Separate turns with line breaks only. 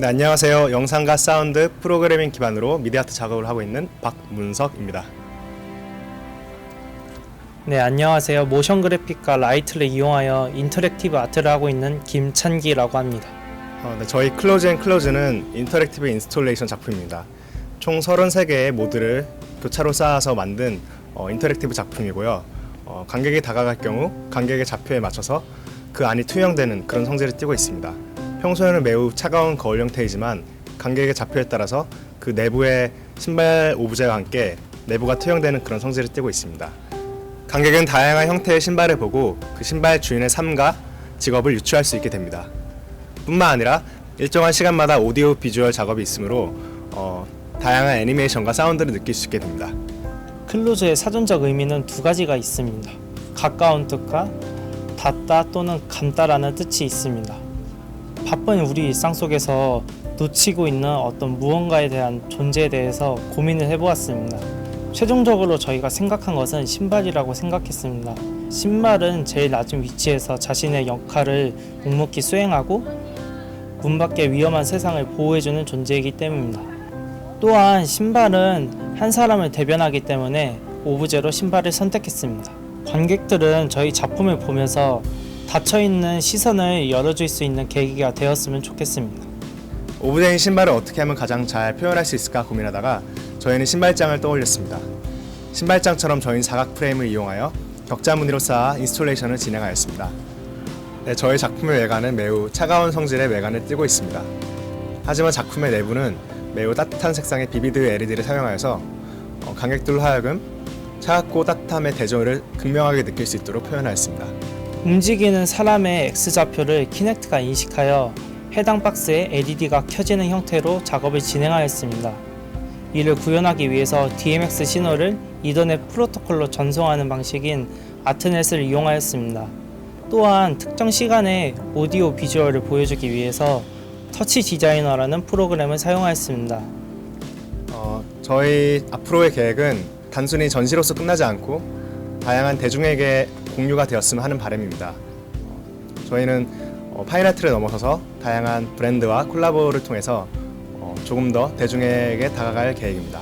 네, 안녕하세요. 영상과 사운드 프로그래밍 기반으로 미디어아트 작업을 하고 있는 박문석입니다.
네, 안녕하세요. 모션 그래픽과 라이트를 이용하여 인터랙티브 아트를 하고 있는 김찬기라고 합니다.
어, 네, 저희 클로즈 앤 클로즈는 인터랙티브 인스톨레이션 작품입니다. 총 33개의 모드를 교차로 쌓아서 만든 어, 인터랙티브 작품이고요. 어, 관객이 다가갈 경우 관객의 좌표에 맞춰서 그 안이 투영되는 그런 성질을 띠고 있습니다. 평소에는 매우 차가운 거울 형태이지만 관객의 좌표에 따라서 그 내부의 신발 오브제와 함께 내부가 투영되는 그런 성질을 띠고 있습니다. 관객은 다양한 형태의 신발을 보고 그 신발 주인의 삶과 직업을 유추할 수 있게 됩니다. 뿐만 아니라 일정한 시간마다 오디오 비주얼 작업이 있으므로 어, 다양한 애니메이션과 사운드를 느낄 수 있게 됩니다.
클로즈의 사전적 의미는 두 가지가 있습니다. 가까운 뜻과 닿다 또는 감다라는 뜻이 있습니다. 바쁜 우리 일상 속에서 놓치고 있는 어떤 무언가에 대한 존재에 대해서 고민을 해보았습니다. 최종적으로 저희가 생각한 것은 신발이라고 생각했습니다. 신발은 제일 낮은 위치에서 자신의 역할을 묵묵히 수행하고 문 밖의 위험한 세상을 보호해주는 존재이기 때문입니다. 또한 신발은 한 사람을 대변하기 때문에 오브제로 신발을 선택했습니다. 관객들은 저희 작품을 보면서 닫혀있는 시선을 열어줄 수 있는 계기가 되었으면 좋겠습니다.
오브제인 신발을 어떻게 하면 가장 잘 표현할 수 있을까 고민하다가 저희는 신발장을 떠올렸습니다. 신발장처럼 저희는 사각 프레임을 이용하여 격자 무늬로 쌓아 인스톨레이션을 진행하였습니다. 네, 저희 작품의 외관은 매우 차가운 성질의 외관을 띠고 있습니다. 하지만 작품의 내부는 매우 따뜻한 색상의 비비드 LED를 사용하여서 어, 관객들로 하여금 차갑고 따뜻함의 대조를 극명하게 느낄 수 있도록 표현하였습니다.
움직이는 사람의 X좌표를 키넥트가 인식하여 해당 박스에 LED가 켜지는 형태로 작업을 진행하였습니다. 이를 구현하기 위해서 DMX 신호를 이더넷 프로토콜로 전송하는 방식인 아트넷을 이용하였습니다. 또한 특정 시간에 오디오 비주얼을 보여주기 위해서 터치 디자이너라는 프로그램을 사용하였습니다.
어, 저희 앞으로의 계획은 단순히 전시로서 끝나지 않고 다양한 대중에게 공유가 되었으면 하는 바람입니다. 어, 저희는 어, 파인아트를 넘어서서 다양한 브랜드와 콜라보를 통해서 어, 조금 더 대중에게 다가갈 계획입니다.